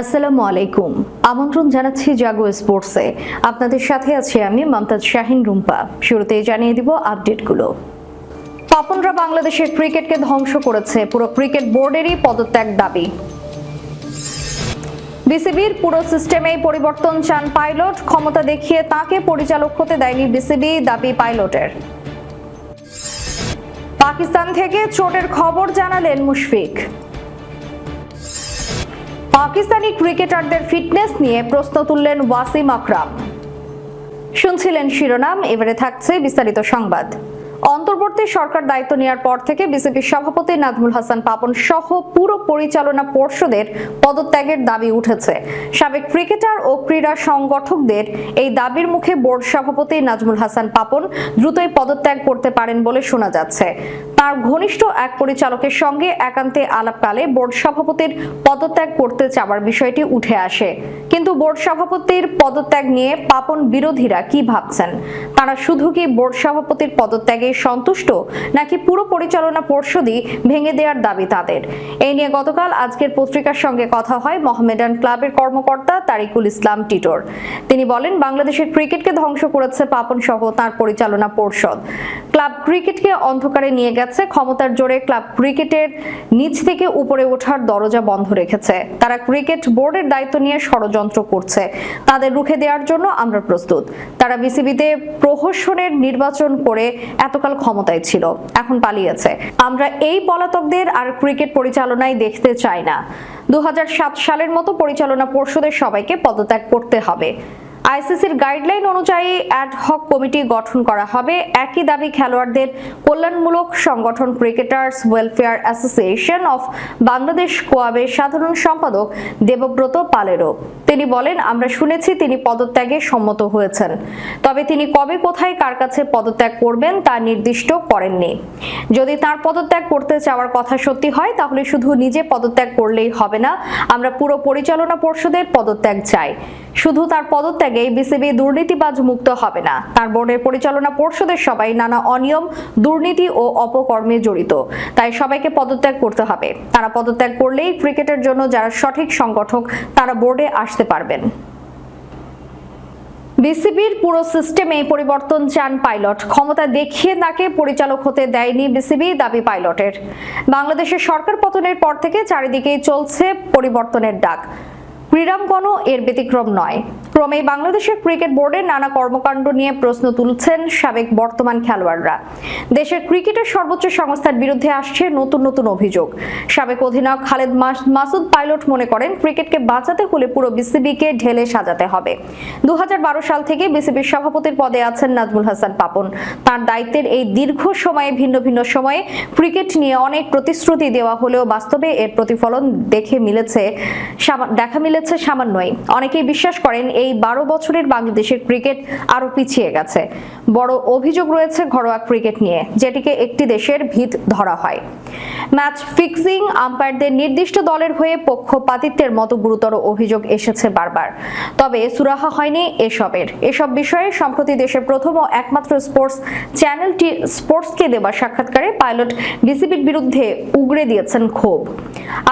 আসসালামু আলাইকুম। আমন্ত্রণ জানাচ্ছি জাগো স্পোর্টসে। আপনাদের সাথে আছি আমি মমতাজ শাহিন রুম্পা। শুরুতেই জানিয়ে দিব আপডেটগুলো। পাপনরা বাংলাদেশের ক্রিকেটকে ধ্বংস করেছে। পুরো ক্রিকেট বোর্ডেরই পদত্যাগ দাবি। বিসিবির পুরো সিস্টেমেই পরিবর্তন চান পাইলট। ক্ষমতা দেখিয়ে তাকে পরিচালক হতে দেয়নি বিসিবি, দাবি পাইলটের। পাকিস্তান থেকে চোটের খবর জানালেন মুশফিক। পাকিস্তানি ক্রিকেটারদের ফিটনেস নিয়ে প্রশ্ন তুললেন ওয়াসিম আকরাম। শুনছিলেন শিরোনাম, এবারে থাকছে বিস্তারিত সংবাদ। অন্তর্বর্তী সরকার দায়িত্ব নেওয়ার পর থেকে বিজেপির সভাপতি নাজমুল হাসান পাপন সহ পুরো পরিচালনা পর্ষদের পদত্যাগের দাবি উঠেছে। সাবেক ক্রিকেটার ও ক্রীড়া সংগঠকদের এই দাবির মুখে বোর্ড সভাপতি নাজমুল হাসান পাপন দ্রুতই পদত্যাগ করতে পারেন বলে শোনা যাচ্ছে। তার ঘনিষ্ঠ এক পরিচালকের সঙ্গে একান্তে আলাপকালে বোর্ড সভাপতির পদত্যাগ করতে চাওয়ার বিষয়টি উঠে আসে। কিন্তু বোর্ড সভাপতির পদত্যাগ নিয়ে পাপন বিরোধীরা কি ভাবছেন? তারা শুধু কি বোর্ড সভাপতির পদত্যাগে সন্তুষ্ট, নাকি পুরো পরিচালনা পর্ষদই ভেঙে দেওয়ার দাবি তাদের? এই নিয়ে গতকাল আজকের পত্রিকার সঙ্গে কথা হয় মোহামেডান ক্লাবের কর্মকর্তা তারিকুল ইসলাম টিটোর। তিনি বলেন, বাংলাদেশের ক্রিকেটকে ধ্বংস করেছে পাপন সহ তার পরিচালনা পর্ষদ। ক্লাব ক্রিকেটকে অন্ধকারে নিয়ে গেছে। ক্ষমতার জোরে ক্লাব ক্রিকেটের নিচ থেকে উপরে ওঠার দরজা বন্ধ রেখেছে। তারা ক্রিকেট বোর্ডের দায়িত্ব নিয়ে ষড়যন্ত্র করছে। তাদের রুখে দেওয়ার জন্য আমরা প্রস্তুত। তারা বিসিবিতে প্রহসনের নির্বাচন করে এতকাল ক্ষমতায় ছিল। এখন পালিয়েছে। আমরা এই পলাতকদের আর ক্রিকেট পরিচালনায় দেখতে চাই না। দু হাজার সাত সালের মতো পরিচালনা পর্ষদের সবাইকে পদত্যাগ করতে হবে। আইসিসির গাইডলাইন অনুযায়ী অ্যাড হক কমিটি গঠন করা হবে। একই দাবি খেলোয়াড়দের কল্যাণমূলক সংগঠন cricketers welfare association of Bangladesh কোয়াবের সাধারণ সম্পাদক দেবব্রত পালেরও। তিনি বলেন, আমরা শুনেছি তিনি পদত্যাগে সম্মত হয়েছেন। তবে তিনি কবে কোথায় কার কাছে পদত্যাগ করবেন তা নির্দিষ্ট করেননি। যদি তার পদত্যাগ করতে চাওয়ার কথা সত্যি হয়, তাহলে শুধু নিজে পদত্যাগ করলেই হবে না। আমরা পুরো পরিচালনা পর্ষদের পদত্যাগ চাই। শুধু তার পদত্যাগেই বিসিবি দুর্নীতিবাজ মুক্ত হবে না। তার বোর্ডের পরিচালনা পর্ষদের সবাই নানা অনিয়ম, দুর্নীতি ও অপকর্মে জড়িত। তাই সবাইকে পদত্যাগ করতে হবে। তারা পদত্যাগ করলেই ক্রিকেটের জন্য যারা সঠিক সংগঠক, তারা বোর্ডে আসতে পারবেন। বিসিবির পুরো সিস্টেমে পরিবর্তন চান পাইলট। ক্ষমতা দেখিয়ে তাকে পরিচালক হতে দেয়নি বিসিবি দাবি পাইলটের। বাংলাদেশের সরকার পতনের পর থেকে চারিদিকেই চলছে পরিবর্তনের ডাক। ক্রীড়াঙ্গনও এর ব্যতিক্রম নয়। ক্রমেই বাংলাদেশের ক্রিকেট বোর্ডের নানা কর্মকাণ্ড নিয়ে প্রশ্ন তুলছেন সাবেক বর্তমান খেলোয়াড়রা। দেশের ক্রিকেটের সর্বোচ্চ সংস্থার বিরুদ্ধে আসছে নতুন নতুন অভিযোগ। সাবেক অধিনায়ক খালেদ মাস- মাসুদ পাইলট মনে করেন, ক্রিকেটকে বাঁচাতে হলে পুরো বিসিবিকে ঢেলে সাজাতে হবে। দু হাজার বারো সাল থেকে বিসিবির সভাপতির পদে আছেন নাজমুল হাসান পাপন। তার দায়িত্বের এই দীর্ঘ সময়ে ভিন্ন ভিন্ন সময়ে ক্রিকেট নিয়ে অনেক প্রতিশ্রুতি দেওয়া হলেও বাস্তবে এর প্রতিফলন দেখে মিলেছে দেখা মিলেছে সামান্যই। অনেকেই বিশ্বাস করেন এই বারো বছরের বাংলাদেশের ক্রিকেট আরও পিছিয়ে গেছে। বড় অভিযোগ রয়েছে ঘরোয়া ক্রিকেট নিয়ে, যেটিকে একটি দেশের ভিত ধরা হয়। ম্যাচ ফিক্সিং আম্পায়ারদের নির্দিষ্ট দলের হয়ে পক্ষপাতিত্বের মতো গুরুতর অভিযোগ এসেছে বারবার। তবে সুরাহা হয়নি এসবের। এসব বিষয়ে সম্প্রতি দেশের প্রথম ও একমাত্র স্পোর্টস চ্যানেলটি স্পোর্টসকে দেওয়া সাক্ষাৎকারে পাইলট বিসিবির বিরুদ্ধে উগড়ে দিয়েছেন ক্ষোভ।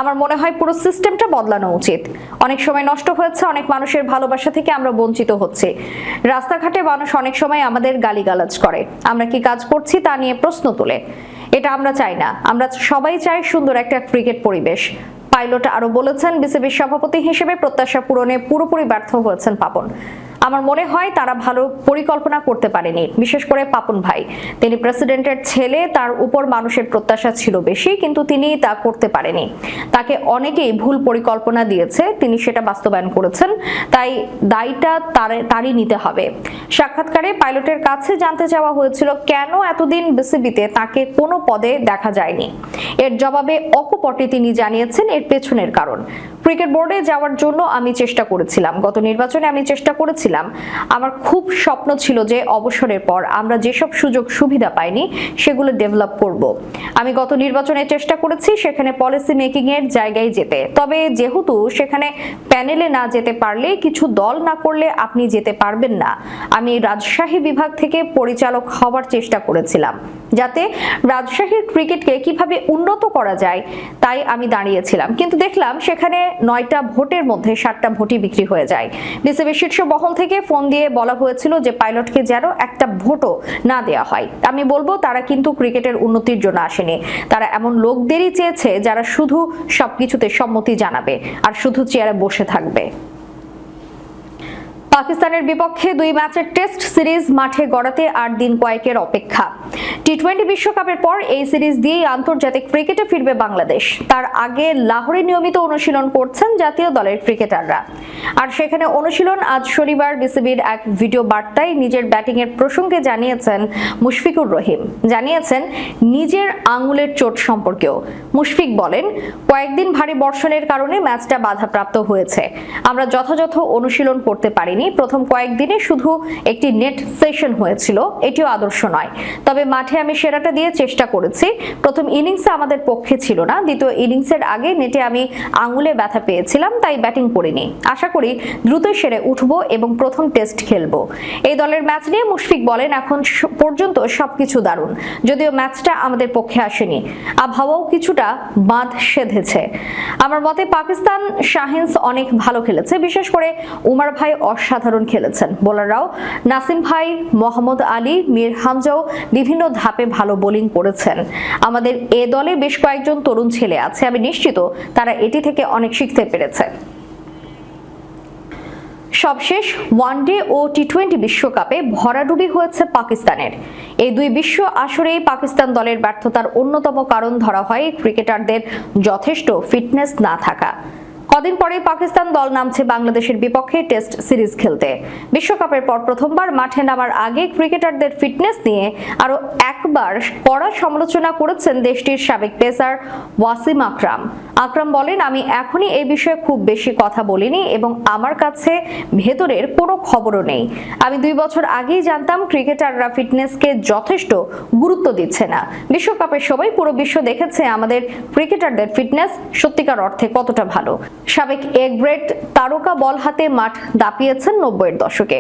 আমার মনে হয় পুরো সিস্টেমটা বদলানো উচিত। অনেক সময় নষ্ট হয়েছে, অনেক মানুষের ভালোবাসা থেকে আমরা বঞ্চিত হচ্ছি। রাস্তাঘাটে মানুষ অনেক সময় আমাদের গালিগালাজ করে। আমরা কি কাজ করছি তা নিয়ে প্রশ্ন তোলে। এটা আমরা চাই না। আমরা সবাই চাই সুন্দর একটা ক্রিকেট পরিবেশ। পাইলট আরও বলেছেন, বিসিবির সভাপতি হিসেবে প্রত্যাশা পূরণে পুরোপুরি ব্যর্থ হয়েছেন পাপন। আমার মনে হয় তারা ভালো পরিকল্পনা করতে পারেনি, বিশেষ করে পাপন ভাই। তিনি প্রেসিডেন্টের ছেলে, তার উপর মানুষের প্রত্যাশা ছিল বেশি, কিন্তু তিনি তা করতে পারেনি। তাকে অনেকেই ভুল পরিকল্পনা দিয়েছে, তিনি সেটা বাস্তবায়ন করেছেন, তাই দায়টা তারই নিতে হবে। সাক্ষাৎকারে পাইলটের কাছে জানতে চাওয়া হয়েছিল, কেন এতদিন বিসিবিতে তাকে কোনো পদে দেখা যায়নি? এর জবাবে অকপটে তিনি জানিয়েছেন, এর পেছনের কারণ। ক্রিকেট বোর্ডে যাওয়ার জন্য আমি চেষ্টা করেছিলাম। গত নির্বাচনে আমি চেষ্টা করেছিলাম। আমার খুব স্বপ্ন ছিল যে অবসরের পর আমরা যেসব সুযোগ সুবিধা পাইনি, সেগুলো ডেভেলপ করব। আমি গত নির্বাচনে চেষ্টা করেছি সেখানে পলিসি মেকিং এর জায়গায় যেতে। তবে যেহেতু সেখানে প্যানেলে না যেতে পারলে, কিছু দল না করলে আপনি যেতে পারবেন না। আমি রাজশাহী বিভাগ থেকে পরিচালক হওয়ার চেষ্টা করেছিলাম। যাতে রাজশাহীর ক্রিকেটকে কীভাবে উন্নত করা যায়, তাই আমি দাঁড়িয়েছিলাম। কিন্তু দেখলাম সেখানে নয়টা ভোটের মধ্যে সাতটা ভোটই বিক্রি হয়ে যায়। বিসিবির শীর্ষ বহল থেকে ফোন দিয়ে বলা হয়েছিল যে পাইলটকে যেন একটা ভোটও না দেয়া হয়। আমি বলব, তারা কিন্তু ক্রিকেটের উন্নতির জন্য আসেনি। তারা এমন লোকদেরই চেয়েছে যারা শুধু সবকিছুতে সম্মতি জানাবে আর শুধু চেয়ারে বসে থাকবে। পাকিস্তানের বিপক্ষে দুই ম্যাচের টেস্ট সিরিজ মাঠে গড়াতে আট দিন কয়েকের অপেক্ষা। টি টোয়েন্টি বিশ্বকাপের পর এই সিরিজ দিয়েই আন্তর্জাতিক ক্রিকেটে ফিরবে বাংলাদেশ। তার আগে লাহোরে নিয়মিত অনুশীলন করছেন জাতীয় দলের ক্রিকেটাররা। আর সেখানে অনুশীলন আজ শনিবার বিসিবির এক ভিডিও বার্তায় নিজের ব্যাটিং এর প্রসঙ্গে জানিয়েছেন মুশফিকুর রহিম। জানিয়েছেন, নিজের আঙুলের চোট সম্পর্কেও। মুশফিক বলেন, কয়েকদিন ভারী বর্ষণের কারণে ম্যাচটা বাধাপ্রাপ্ত হয়েছে। আমরা যথাযথ অনুশীলন করতে পারিনি প্রথম কয়েকদিনে শুধু একটি নেট সেশন হয়েছিল, এটিও আদর্শ নয়। তবে মাঠে আমি সেরাটা দিয়ে চেষ্টা করেছি। প্রথম ইনিংসে আমাদের পক্ষে ছিল না। দ্বিতীয় ইনিংসের আগে নেটে আমি আঙুলে ব্যথা পেয়েছিলাম, তাই ব্যাটিং করিনি। আশা করি দ্রুত সেরে উঠবো এবং প্রথম টেস্ট খেলব। এই দলের ম্যাচ নিয়ে মুশফিক বলেন, এখন পর্যন্ত সবকিছু দারুণ। যদিও ম্যাচটা আমাদের পক্ষে আসেনি। আবহাওয়াও কিছুটা বাঁধ সেধেছে। আমার মতে পাকিস্তান শাহিনস অনেক ভালো খেলেছে। বিশেষ করে উমার ভাই অসাধারণ খেলেছেন। বোলাররাও নাসিম ভাই, মোহাম্মদ আলী, মীর হামজাও বিভিন্ন ধাপে ভালো বোলিং করেছেন। আমাদের এ দলে বেশ কয়েকজন তরুণ ছেলে আছে, আমি নিশ্চিত তারা এটি থেকে অনেক শিখতে পেরেছে। সবশেষ, ওয়ানডে ও টি টোয়েন্টি বিশ্বকাপে ভরাডুবি হয়েছে পাকিস্তানের। এই দুই বিশ্ব আসরেই পাকিস্তান দলের ব্যর্থতার অন্যতম কারণ ধরা হয় ক্রিকেটারদের যথেষ্ট ফিটনেস না থাকা। কদিন পরে পাকিস্তান দল নামছে বাংলাদেশের বিপক্ষে টেস্ট সিরিজ খেলতে। বিশ্বকাপের পর প্রথমবার মাঠে নামার আগে ক্রিকেটারদের ফিটনেস নিয়ে আরও একবার কড়া সমালোচনা করেছেন দেশটির সাবেক পেসার ওয়াসিম আকরাম। আকরাম বলেন, আমি এখনই এই বিষয়ে খুব বেশি কথা বলিনি এবং আমার কাছে ভেতরের কোনো খবরও নেই। আমি দুই বছর আগেই জানতাম ক্রিকেটাররা ফিটনেসকে যথেষ্ট গুরুত্ব দিচ্ছে না। বিশ্বকাপের সময় পুরো বিশ্ব দেখেছে আমাদের ক্রিকেটারদের ফিটনেস সত্যিকার অর্থে কতটা ভালো। সাবেক এ ব্রেড তারকা বল হাতে মাঠ দাপিয়েছেন নব্বইয়ের দশকে।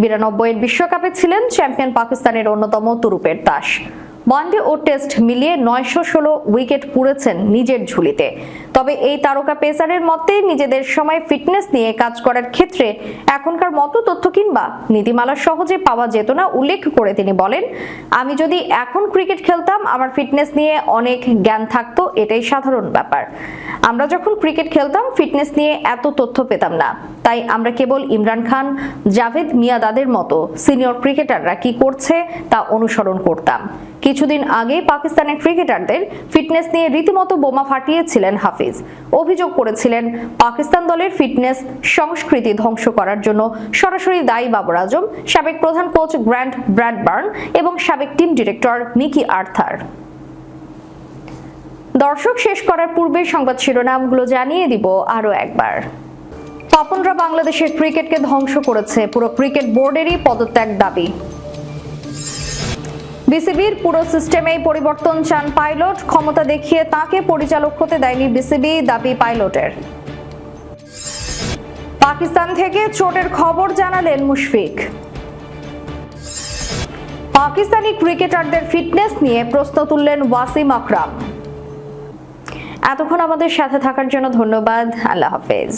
বিরানব্বইয়ের বিশ্বকাপে ছিলেন চ্যাম্পিয়ন পাকিস্তানের অন্যতম তুরুপের দাস। ওয়ানডে ও টেস্ট মিলিয়ে নয়শো ষোলো উইকেট পুড়েছেন নিজের ঝুলিতে। তবে এই তারকা পেসারের মতে নিজেদের সময় ফিটনেস নিয়ে কাজ করার ক্ষেত্রে এখনকার মতো তথ্য কিংবা নীতিমালা সহজে পাওয়া যেত না, উল্লেখ করে তিনি বলেন, আমি যদি এখন ক্রিকেট খেলতাম, আমার ফিটনেস নিয়ে অনেক জ্ঞান থাকতো, এটাই সাধারণ ব্যাপার। আমরা যখন ক্রিকেট খেলতাম, ফিটনেস নিয়ে এত তথ্য পেতাম না। তাই আমরা কেবল ইমরান খান, জাভেদ মিয়াদাদের মতো সিনিয়র ক্রিকেটাররা কি করছে তা অনুসরণ করতাম। কিছুদিন আগে পাকিস্তানের ক্রিকেটারদের ফিটনেস নিয়ে রীতিমতো বোমা ফাটিয়েছিলেন হাফিজ। অভিযোগ করেছিলেন, পাকিস্তান দলের ফিটনেস সংস্কৃতি ধ্বংস করার জন্য সরাসরি দায়ী বাবর আজম, সাবেক প্রধান কোচ গ্র্যান্ড ব্র্যাডবার্ন এবং সাবেক টিম ডিরেক্টর মিকি আর্থার। দর্শক, শেষ করার পূর্বে সংবাদ শিরোনামগুলো জানিয়ে দিব আরও একবার। তপনরা বাংলাদেশের ক্রিকেটকে ধ্বংস করেছে। পুরো ক্রিকেট বোর্ডেরই পদত্যাগ দাবি। বিসিবির পুরো সিস্টেমেই পরিবর্তন চান পাইলট। ক্ষমতা দেখিয়ে তাকে পরিচালক হতে দেয়নি বিসিবি দাবি পাইলটের। পাকিস্তান থেকে চোটের খবর জানালেন মুশফিক। পাকিস্তানি ক্রিকেটারদের ফিটনেস নিয়ে প্রশ্ন তুললেন ওয়াসিম আকরাম। এতক্ষণ আমাদের সাথে থাকার জন্য ধন্যবাদ। আল্লাহ হাফেজ।